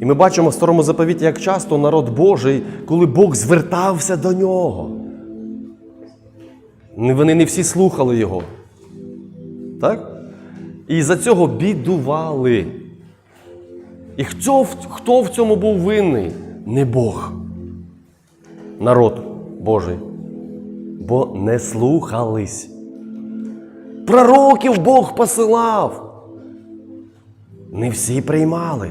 І ми бачимо в старому заповіті, як часто народ Божий, коли Бог звертався до нього. Вони не всі слухали його. Так? І за цього бідували. І хто, хто в цьому був винний? Не Бог. Народ Божий. Бо не слухались. Пророків Бог посилав. Не всі приймали.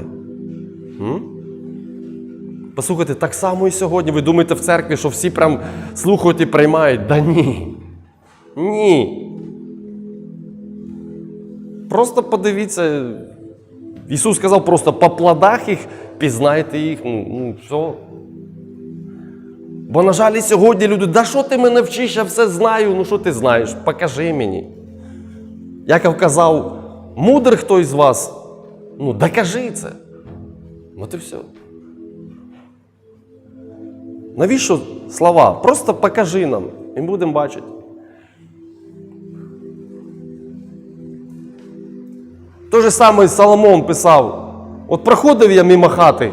Послухайте, так само і сьогодні. Ви думаєте в церкві, що всі прям слухають і приймають? Да ні. Ні. Просто подивіться. Ісус сказав просто по плодах їх пізнайте їх. Ну, ну все. Бо, на жаль, і сьогодні люди, да що ти мене вчиш, я все знаю. Ну що ти знаєш? Покажи мені. Яков казав, мудрий хто із вас, ну докажи це. От і все. Навіщо слова? Просто покажи нам і будемо бачити. Те же саме Соломон писав: от проходив я мимо хати.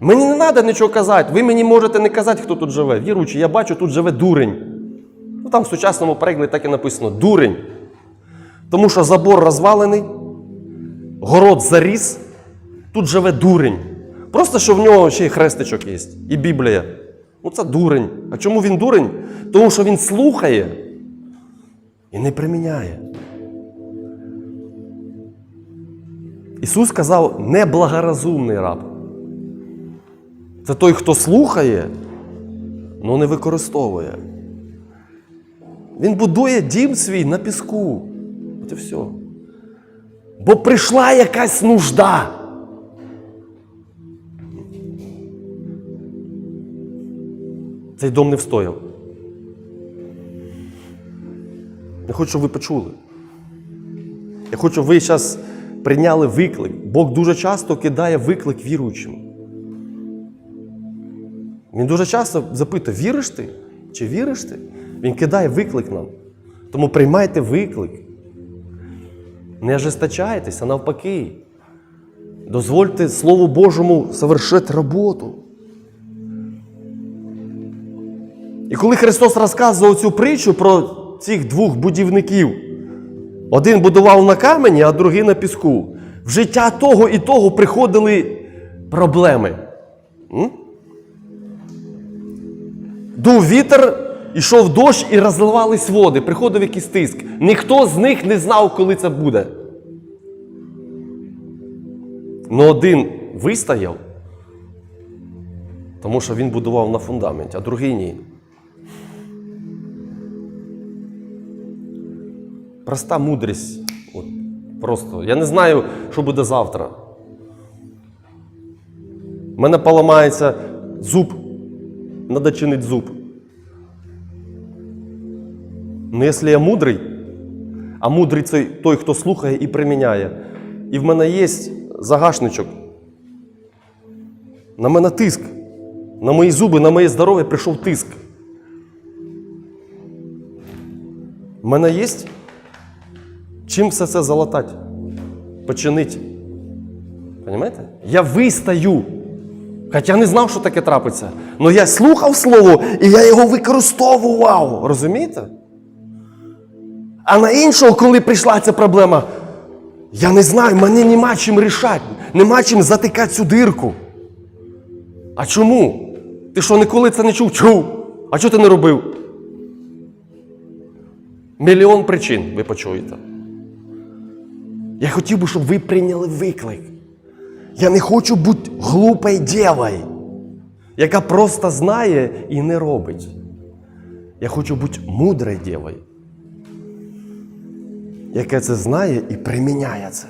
Мені не треба нічого казати. Ви мені можете не казати, хто тут живе. Віруючи, я бачу, тут живе дурень. Ну там в сучасному перекладі так і написано дурень. Тому що забор розвалений, город заріс, тут живе дурень. Просто що в нього ще й хрестичок є, і Біблія. Ну це дурень. А чому він дурень? Тому що він слухає і не приміняє. Ісус сказав, неблагоразумний раб. Це той, хто слухає, але не використовує. Він будує дім свій на піску. От і все. Бо прийшла якась нужда. Цей дом не встояв. Я хочу, щоб ви почули. Я хочу, щоб ви зараз прийняли виклик. Бог дуже часто кидає виклик віруючим. Він дуже часто запитує, віриш ти? Чи віриш ти? Він кидає виклик нам. Тому приймайте виклик. Не ожесточайтесь, а навпаки. Дозвольте Слову Божому совершити роботу. І коли Христос розказував цю притчу про цих двох будівників, один будував на камені, а другий на піску, в життя того і того приходили проблеми. М? Дув вітер, ішов дощ і розливались води, приходив якийсь тиск. Ніхто з них не знав, коли це буде. Ну один вистояв, тому що він будував на фундаменті, а другий ні. Проста мудрість. От, просто. Я не знаю, що буде завтра. У мене поламається зуб. Треба чинити зуб. Ну, якщо я мудрий, а мудрий це той, хто слухає і приміняє. І в мене є загашничок. На мене тиск. На мої зуби, на моє здоров'я прийшов тиск. У мене є чим все це залатати, починити. Понимаєте? Я вистаю. Хоча не знав, що таке трапиться. Але я слухав слово і я його використовував. Розумієте? А на іншого, коли прийшла ця проблема, я не знаю, мені нема чим рішати, нема чим затикати цю дирку. А чому? Ти що ніколи це не чув? Чув. А чого ти не робив? Мільйон причин ви почуєте. Я хотів би, щоб ви прийняли виклик. Я не хочу бути глупою дівою, яка просто знає і не робить. Я хочу бути мудрою дівою, яка це знає і приміняє це.